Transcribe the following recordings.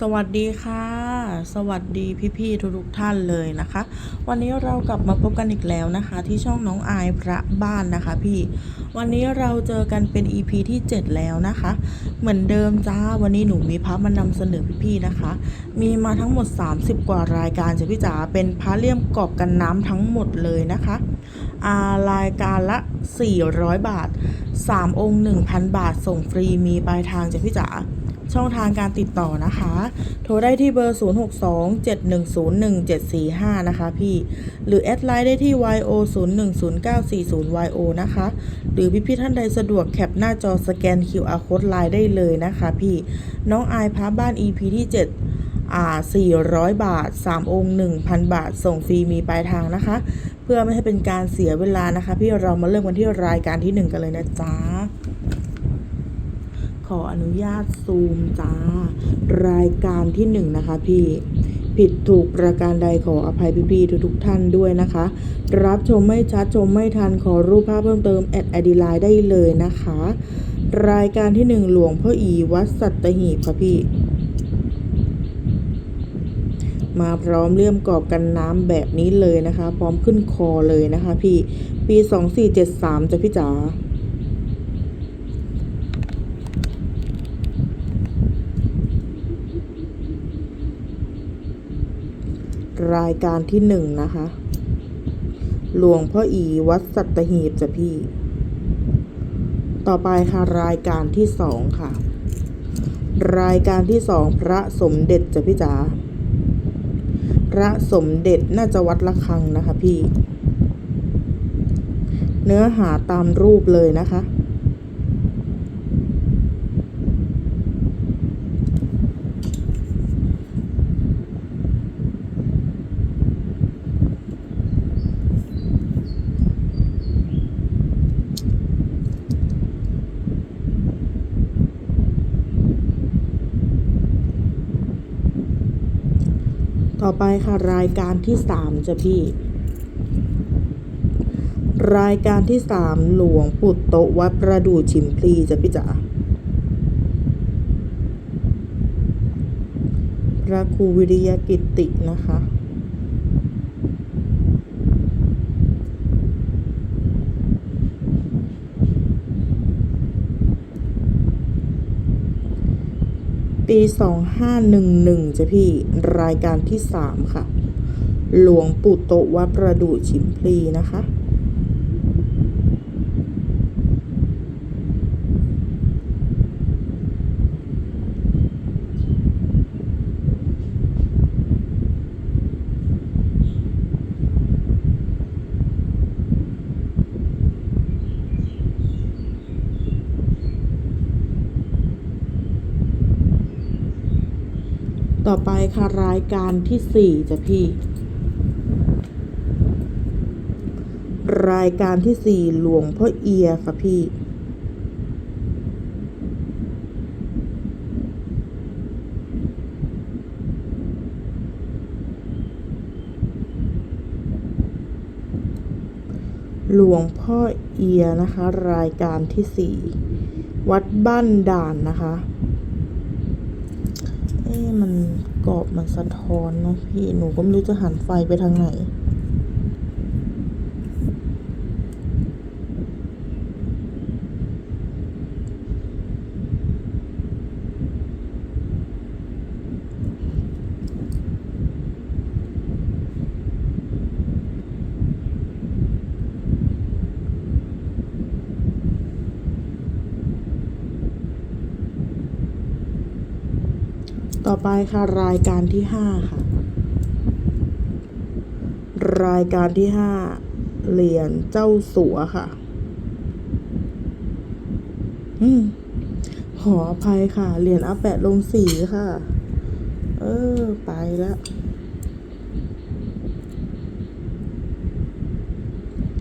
สวัสดีค่ะ สวัสดีพี่ๆทุกๆท่านเลยนะคะ วันนี้เรากลับมาพบกันอีกแล้วนะคะ ที่ช่องน้องอายพระบ้านนะคะพี่ วันนี้เราเจอกันเป็น EP ที่ 7 แล้วนะคะ เหมือนเดิมจ้าวันนี้หนูมีพระมานำเสนอพี่ๆนะคะ มีมาทั้งหมด 30 กว่ารายการจ้ะพี่จ๋าเป็นพระเลี่ยมกรอบกันน้ำทั้งหมดเลยนะคะอารายการละ 400 บาท 3 องค์ 1,000 บาทส่งฟรีมีปลายทางจ้ะพี่จ๋า ช่องทางการติดต่อนะคะ โทรได้ที่เบอร์ 0627101745 นะคะพี่ หรือแอดไลน์ได้ที่ yo010940yo นะคะ หรือพี่ๆท่านใดสะดวกแคปหน้าจอสแกน QR code ไลน์ได้เลยนะคะพี่ น้องอายพาบ้าน EP ที่ 7อ่า400 บาท 3 องค์ 1,000 บาท ส่งฟรีมีปลายทางนะคะ เพื่อไม่ให้เป็นการเสียเวลานะคะ พี่เรามาเริ่มกันที่รายการที่ 1 กันเลยนะจ๊ะ ออนุญาตซูมจ้า รายการที่หนึ่งนะคะพี่ผิดถูกประการใดขออภัยพี่ๆทุกๆท่านด้วยนะคะ รับชมไม่ชัดชมไม่ทันขอรูปภาพเพิ่มเติมแอดไอดีไลน์ได้เลยนะคะ รายการที่หนึ่งหลวงพ่ออีวัดสัตหีบค่ะพี่ มาพร้อมเลี่ยมกรอบกันน้ำแบบนี้เลยนะคะ พร้อมขึ้นคอเลยนะคะพี่ ปี 2473จ้ะพี่จ๋า รายการที่หนึ่งนะคะ หลวงพ่ออีวัดสัตหีบจ้ะพี่ ต่อไปค่ะรายการที่สองค่ะ รายการที่สองพระสมเด็จจ้ะพี่จ๋า พระสมเด็จน่าจะวัดละคังนะคะพี่ เนื้อหาตามรูปเลยนะคะ ไปค่ะรายการที่สามจ้ะพี่ รายการที่สามหลวงปุตโตวัดประดู่ชิมพลีจ้ะพี่จ๋าพระครูวิริยกิตตินะคะ ปีสองห้าหนึ่งหนึ่งจ้ะพี่รายการที่สามค่ะ หลวงปู่โตวัดประดู่ชิมพลีนะคะ ต่อไปค่ะรายการที่สี่จ้ะพี่ รายการที่สี่หลวงพ่อเอียค่ะพี่หลวงพ่อเอียนะคะ รายการที่สี่วัดบ้านด่านนะคะ เอ๊มันกรอบมันสะท้อนเนาะพี่ หนูก็ไม่รู้จะหันไฟไปทางไหน ต่อไปค่ะ รายการที่ห้าค่ะ รายการที่ห้าเหรียญเจ้าสัวค่ะ อืมขออภัยค่ะ เหรียญอาแปะลงสีค่ะ เออ ไปแล้ว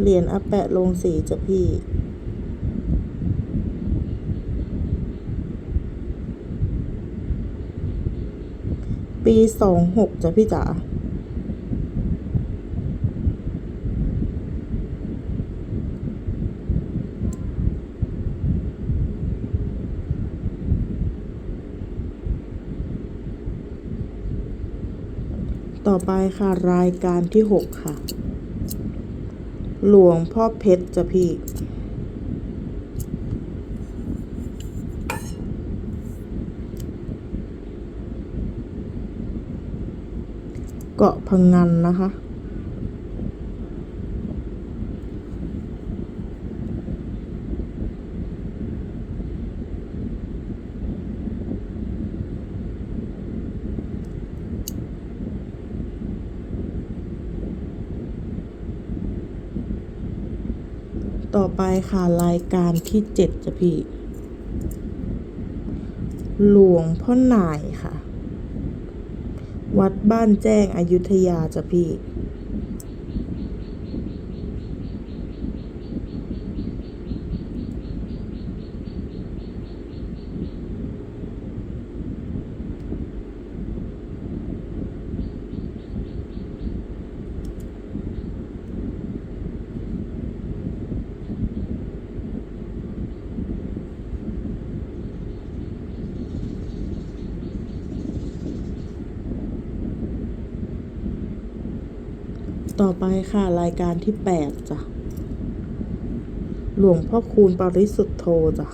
เหรียญอาแปะลงสีจ้ะพี่ ปีสองหกจ้ะพี่จ๋าต่อไปค่ะรายการที่หกค่ะ หลวงพ่อเพชรจ้ะพี่ เกาะพังงันนะคะต่อไปค่ะรายการที่เจ็ดจ้ะพี่ หลวงพ่อหน่ายค่ะ วัดบ้านแจ้งอายุทยาจ้ะพี่ ต่อไปค่ะรายการที่แปดจ้ะ หลวงพ่อคูณปริสุทธโธจ้ะ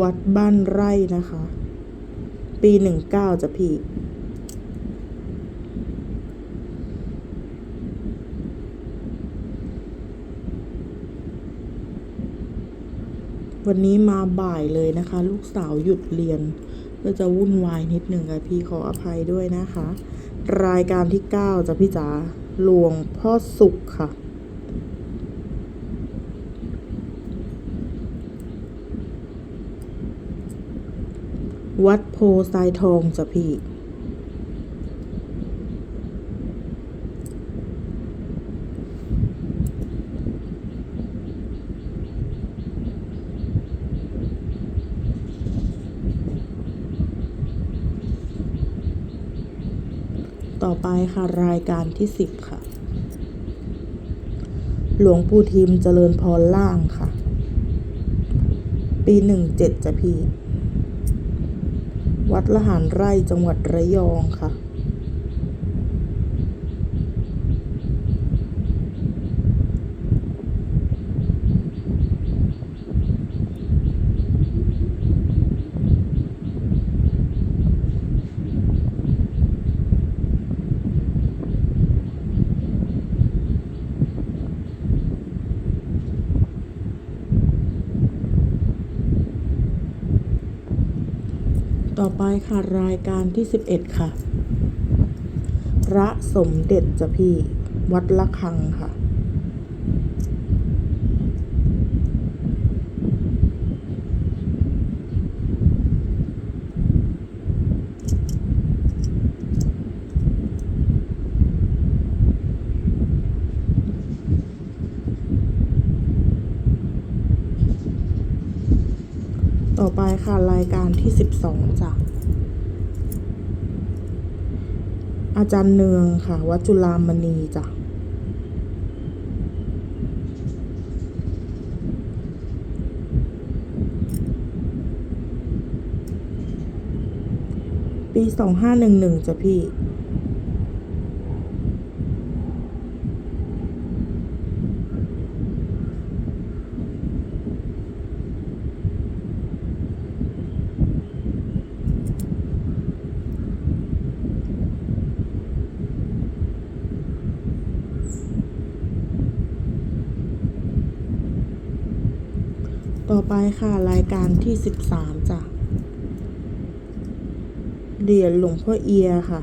วัดบ้านไร่นะคะ ปีหนึ่งเก้าจ้ะพี่ วันนี้มาบ่ายเลยนะคะ ลูกสาวหยุดเรียน ก็จะวุ่นวายนิดหนึ่งค่ะพี่ขออภัยด้วยนะคะ รายการที่เก้าจะพี่จ๋าหลวงพ่อสุขค่ะวัดโพทรายทองจ้ะพี่ ต่ อไปค่ะรายการที่สิบค่ะ หลวงปู่ทิมเจริญพรล่างค่ะ ปีหนึ่งเจ็ดจะพี่ วัดละหารไร่จังหวัดระยองค่ะ ต่อ ไปค่ะ รายการที่สิบเอ็ดค่ะ พระสมเด็จจ้ะพี่ วัดละคังค่ะ ต่อไปค่ะ รายการที่สิบสองจ้ะ อาจารย์เนืองค่ะ วัดจุลามณีจ้ะปีสองห้าหนึ่งหนึ่งจ้ะพี่ ต่อไปค่ะรายการที่สิบสามจ้ะเหรียญหลวงพ่อเอียค่ะ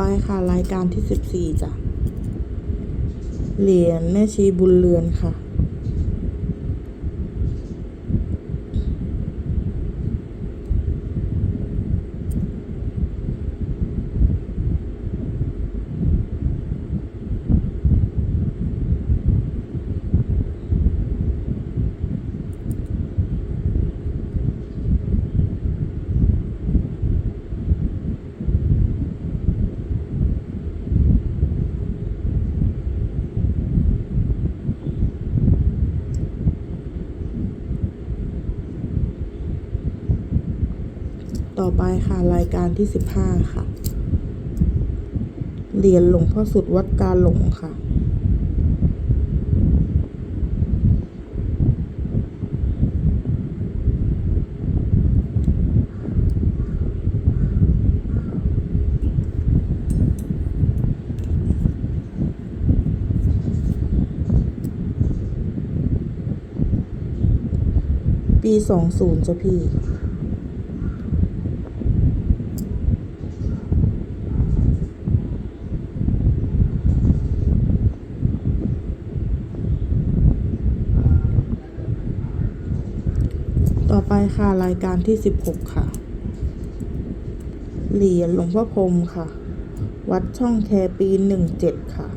ไปค่ะ รายการที่สิบสี่จ้ะเหรียญแม่ชีบุญเรือนค่ะ ต่อ ไปค่ะ รายการที่สิบห้าค่ะ เหรียญหลวงพ่อสุดวัดกาหลงค่ะ ปีสองศูนย์จ้ะพี่ ค่ะ รายการที่ 16 ค่ะ เหรียญหลวงพ่อพรมค่ะ วัดช่องแคปี 17 ค่ะ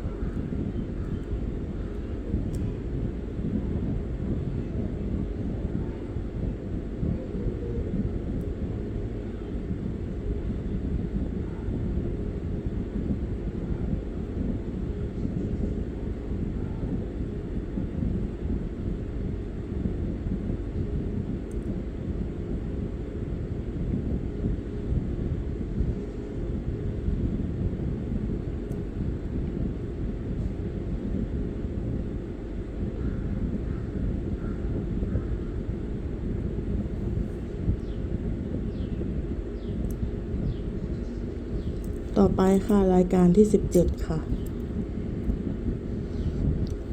ต่อ ไปค่ะรายการที่สิบเจ็ดค่ะ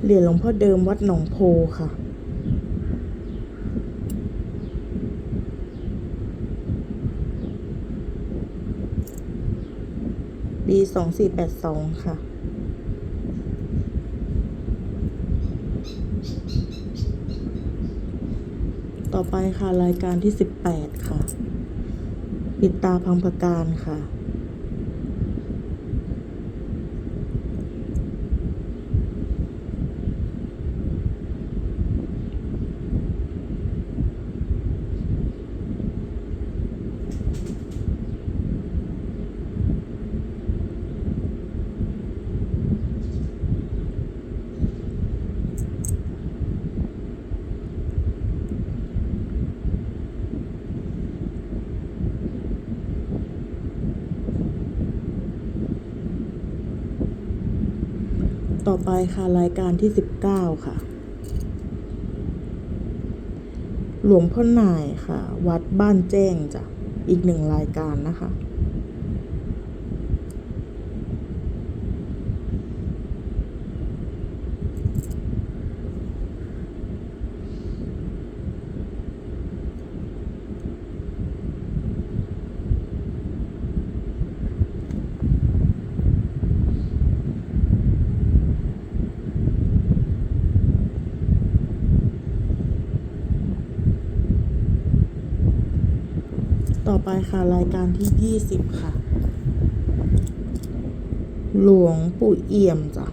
เหรียญหลวงพ่อเดิมวัดหนองโพค่ะ ปีสองสี่แปดสองค่ะต่อไปค่ะ รายการที่สิบแปดค่ะ ปิดตาพังประการค่ะ ต่อไปค่ะรายการที่สิบเก้าค่ะ หลวงพ่อหน่ายค่ะ วัดบ้านแจ้งจ้ะ อีกหนึ่งรายการนะคะ ไปค่ะ รายการที่ยี่สิบค่ะ หลวงปู่เอี่ยมจ้ะ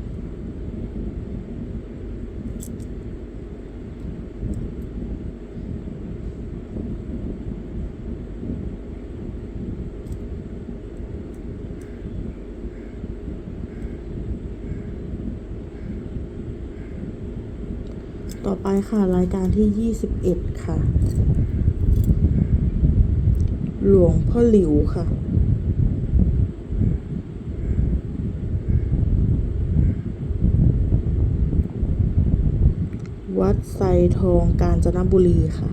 ต่อไปค่ะ รายการที่ยี่สิบเอ็ดค่ะ หลวงพ่อหลิวค่ะ วัดไซทองกาญจนบุรีค่ะ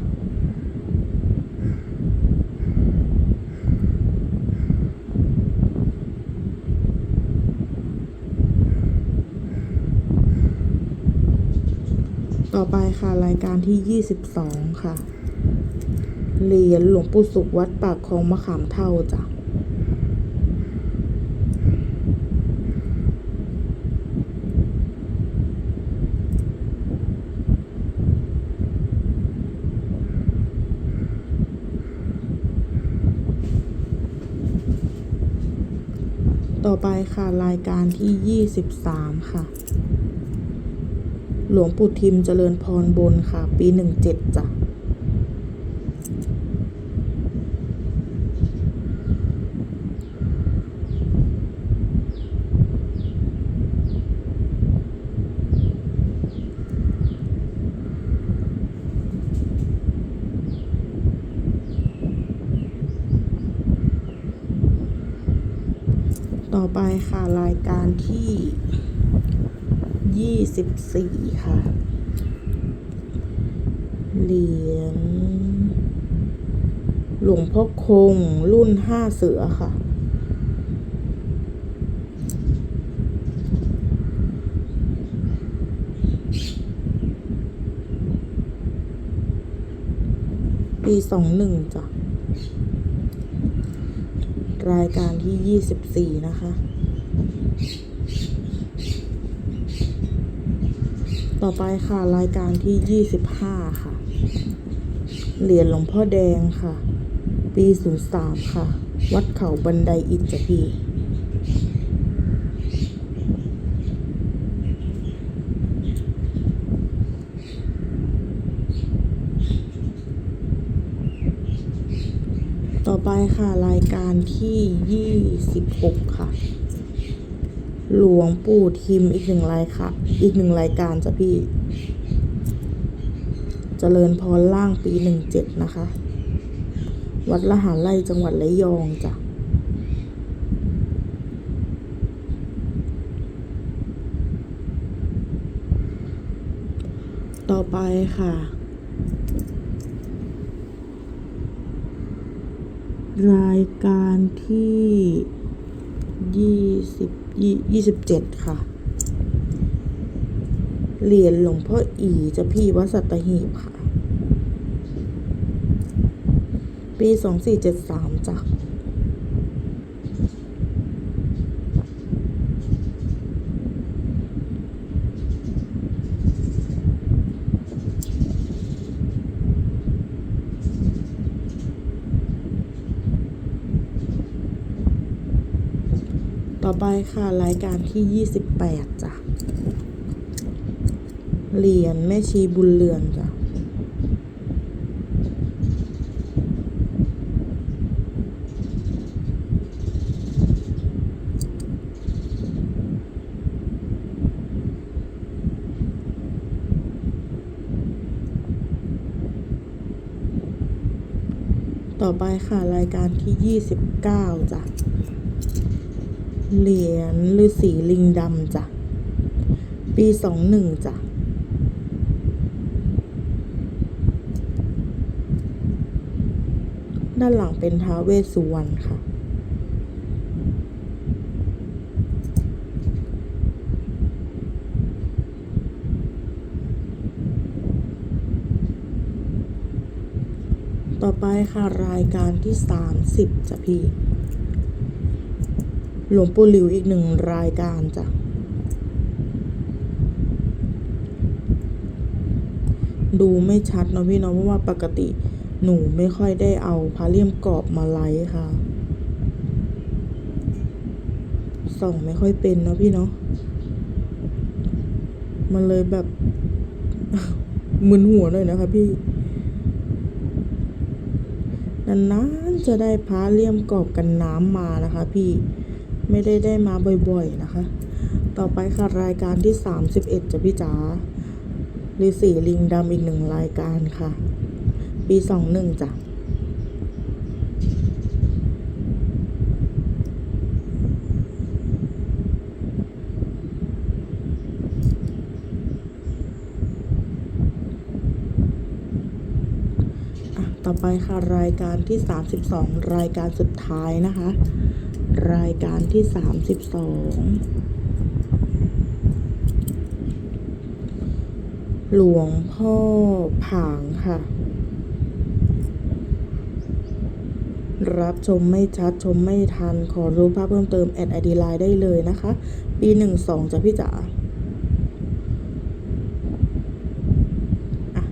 ต่อไปค่ะ รายการที่ 22 ค่ะ เหรียญหลวงปู่สุขวัดปากคลองมะขามเท่าจ้ะต่อไปค่ะรายการที่ 23 ค่ะ หลวงปู่ทิมเจริญพรบนค่ะ ปี 17จ้ะ ต่อไปค่ะ รายการที่24ค่ะ เหรียญหลวงพ่อคงรุ่นห้าเสือค่ะ ปีสองหนึ่งจ้ะ รายการที่ 24 นะคะ ต่อไปค่ะรายการที่ 25 ค่ะ เหรียญหลวงพ่อแดงค่ะ ปี 03 ค่ะ วัดเขาบันไดอิฐจ้ะพี่ ต่อไป ค่ะรายการที่26ค่ะ หลวงปู่ทิมอีกหนึ่งรายค่ะ อีกหนึ่งรายการจ้ะพี่เจริญพรล่างปี17นะคะ วัดละหาไร่จังหวัดระยองจ้ะต่อไปค่ะ รายการที่ยี่สิบยี่สิบเจ็ดค่ะ เหรียญหลวงพ่ออีจะพี่วัดสัตหีบค่ะ ปีสองสี่เจ็ดสามจ้ะ ต่อไปค่ะรายการที่ 28จ้ะ เหรียญแม่ชีบุญเรือนจ้ะต่อไปค่ะ รายการที่ 29จ้ะ เหรียญฤาษีลิงดำจ้ะ ปีสองหนึ่งจ้ะ ด้านหลังเป็นท้าเวสสุวรรณค่ะ ต่อไปค่ะรายการที่สามสิบจ้ะพี่ หลวงปู่หลิวอีกหนึ่งรายการจ้ะ ดูไม่ชัดเนาะพี่เนาะเพราะว่าปกติหนูไม่ค่อยได้เอาพาเลี่ยมกรอบมาไลฟ์ค่ะ ส่องไม่ค่อยเป็นนะพี่เนาะ มันเลยแบบมึนหัวหน่อยนะคะพี่ นานๆจะได้พาเลี่ยมกรอบกันน้ำมานะคะพี่ ไม่ได้ได้มาบ่อยๆนะคะ ต่อไปค่ะรายการที่ 31จ้ะพี่จ๋าฤาษีลิงดำอีกหนึ่งรายการค่ะ ปีสองหนึ่งจ้ะอะต่อไปค่ะรายการที่ 32 รายการสุดท้ายนะคะ รายการที่ 32 หลวงพ่อผางค่ะ รับชมไม่ชัดชมไม่ทัน ขอรู้ภาพเพิ่มเติม แอดไอดีไลน์ได้เลยนะคะ ปี 12จ้ะพี่จ๋าอะ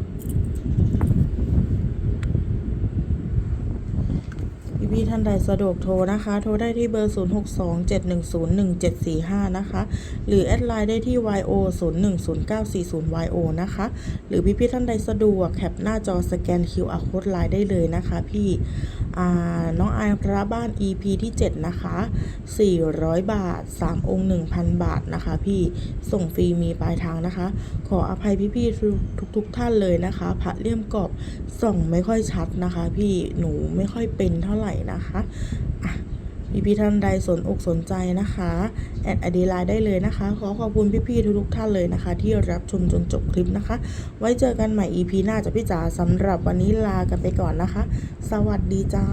พี่ๆท่านใดสะดวกโทรนะคะ โทรได้ที่เบอร์ 0627101745 นะคะ หรือแอดไลน์ได้ที่ yo 010940 yo นะคะ หรือพี่ๆท่านใดสะดวกแคปหน้าจอสแกน QR code ไลน์ได้เลยนะคะพี่น้องอายพระบ้าน EP ที่ 7 นะคะ 400 บาท 3 องค์ 1,000 บาทนะคะ พี่ส่งฟรีมีปลายทางนะคะ ขออภัยพี่ๆทุกทุกๆท่านเลยนะคะพระเลี่ยมกรอบส่องไม่ค่อยชัดนะคะ พี่หนูไม่ค่อยเป็นเท่าไหร่นะคะอะ พี่ๆท่านใดสนอกสนใจนะคะแอดอดีไลน์ได้เลยนะคะ ขอขอบคุณพี่ๆทุกๆท่านเลยนะคะ ที่รับชมจนจบคลิปนะคะ ไว้เจอกันใหม่ EP หน้าจะพี่จ๋าสำหรับวันนี้ลากันไปก่อนนะคะ สวัสดีจ้า